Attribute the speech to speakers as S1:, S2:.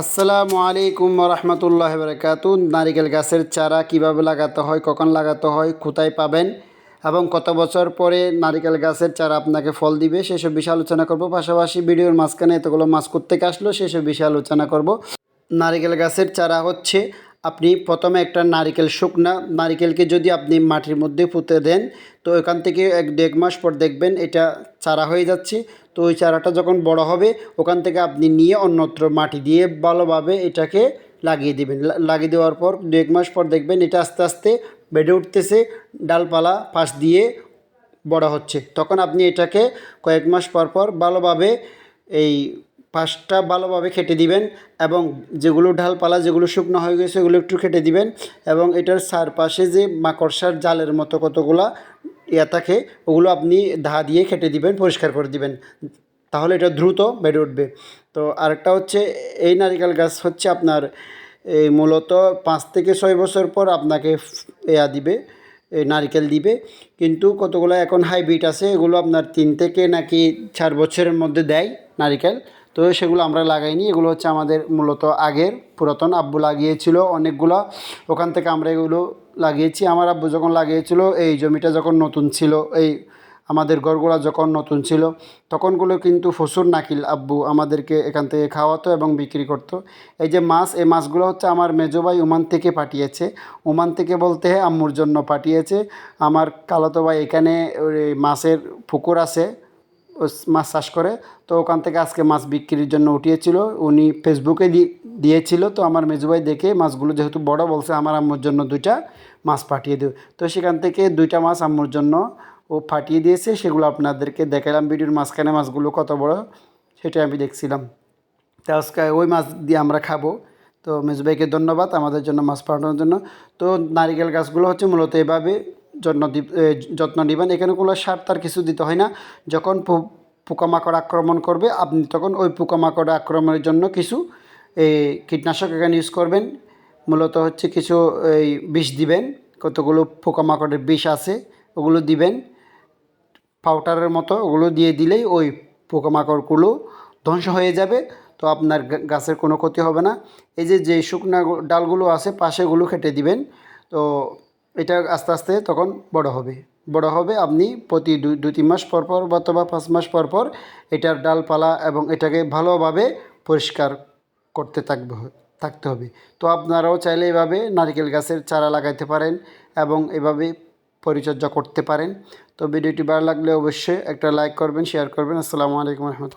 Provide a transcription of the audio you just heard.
S1: আসসালামু আলাইকুম রহমতুল্লাহ বরকাত নারিকেল গাছের চারা কীভাবে লাগাতে হয়, কখন লাগাতে হয়, কোথায় পাবেন এবং কত বছর পরে নারিকেল গাছের চারা আপনাকে ফল দিবে, সেসব বিষয়ে আলোচনা করব। পাশাপাশি ভিডিওর মাঝখানে এতগুলো মাছ থেকে আসলো, সেসব বিষয়ে আলোচনা করব। নারিকেল গাছের চারা হচ্ছে, আপনি প্রথমে একটা নারিকেল শুকনা নারিকেলকে যদি আপনি মাটির মধ্যে পুঁতে দেন, তো এখান থেকে এক দু এক মাস পর দেখবেন এটা চারা হয়ে যাচ্ছে। তো ওই চারাটা যখন বড় হবে, ওখান থেকে আপনি নিয়ে অন্যত্র মাটি দিয়ে ভালোভাবে এটাকে লাগিয়ে দেবেন। লাগিয়ে দেওয়ার পর দু এক মাস পর দেখবেন এটা আস্তে আস্তে বেড়ে উঠতেছে, ডালপালা পাশ দিয়ে বড় হচ্ছে। তখন আপনি এটাকে কয়েক মাস পর পর ভালোভাবে এই পাশটা ভালোভাবে খেটে দিবেন এবং যেগুলো ঢালপালা যেগুলো শুকনো হয়ে গেছে, ওগুলো একটু খেটে দিবেন এবং এটার চারপাশে যে মাকড়সার জালের মতো কতগুলা ইয়া থাকে, ওগুলো আপনি ধা দিয়ে খেটে দিবেন, পরিষ্কার করে দিবেন। তাহলে এটা দ্রুত বেড়ে উঠবে। তো আরেকটা হচ্ছে, এই নারিকেল গাছ হচ্ছে আপনার, এই মূলত পাঁচ থেকে ছয় বছর পর আপনাকে ইয়া দিবে নারকেল দিবে। কিন্তু কতগুলো এখন হাইব্রিড আছে, এগুলো আপনার তিন থেকে নাকি চার বছরের মধ্যে দেয় নারিকেল। তো সেগুলো আমরা লাগাইনি, এগুলো হচ্ছে আমাদের মূলত আগের, পুরাতন আব্বু লাগিয়েছিল অনেকগুলো। ওখান থেকে আমরা এগুলো লাগিয়েছি, আমার আব্বু যখন লাগিয়েছিল, এই জমিটা যখন নতুন ছিল, এই আমাদের গড়গোড়া যখন নতুন ছিল, তখনগুলো কিন্তু ফসুর নাকিল আব্বু আমাদেরকে এখান থেকে খাওয়াতো এবং বিক্রি করতো। এই যে মাছ, এই মাছগুলো হচ্ছে আমার মেজো ভাই ওমান থেকে পাঠিয়েছে। ওমান থেকে বলতে আম্মুর জন্য পাঠিয়েছে। আমার কালাতো ভাই এখানে মাছের পুকুর আছে মাছ চাষ করে, তো ওখান থেকে আজকে মাছ বিক্রির জন্য উঠিয়েছিল। উনি ফেসবুকে দি- দিয়েছিল, তো আমার মেজু ভাই দেখে মাছগুলো যেহেতু বড় বলছে, আমার আম্মুর জন্য দুইটা মাছ পাঠিয়ে দেবে তো সেখান থেকে দুইটা মাছ আম্মুর জন্য ও পাঠিয়ে দিয়েছে, সেগুলো আপনাদেরকে দেখালাম। ভিডিওর মাঝখানে মাছগুলো কত বড়, সেটা আমি দেখছিলাম। তা আজকে ওই মাছ দিয়ে আমরা খাব। তো মেজু ভাইকে ধন্যবাদ আমাদের জন্য মাছ পাঠানোর জন্য। তো নারিকেল গাছগুলো হচ্ছে মূলত এভাবে যত্ন যত্ন নেবেন। এখানে কোনো সার তার কিছু দিতে হয় না। যখন পোকামাকড় আক্রমণ করবে, আপনি তখন ওই পোকামাকড় আক্রমণের জন্য কিছু এই কীটনাশক এখানে ইউজ করবেন। মূলত হচ্ছে কিছু এই বিষ দিবেন, কতগুলো পোকামাকড়ের বিষ আছে, ওগুলো দিবেন। পাউডারের মতো ওগুলো দিয়ে দিলেই ওই পোকামাকড়গুলো ধ্বংস হয়ে যাবে, তো আপনার গাছের কোনো ক্ষতি হবে না। এই যে যে শুকনা ডালগুলো আছে পাশেগুলো কেটে দিবেন, তো এটা আস্তে আস্তে তখন বড় হবে। বড় হবে, আপনি প্রতি দু, তিন মাস পর পর অথবা পাঁচ মাস পর পর এটার ডালপালা এবং এটাকে ভালোভাবে পরিষ্কার করতে থাকবে, থাকতে হবে। তো আপনারাও চাইলে এভাবে নারিকেল গাছের চারা লাগাইতে পারেন এবং এভাবে পরিচর্যা করতে পারেন। তো ভিডিওটি ভালো লাগলে অবশ্যই একটা লাইক করবেন শেয়ার করবেন। আসসালামু আলাইকুম রহমতুল্লাহ।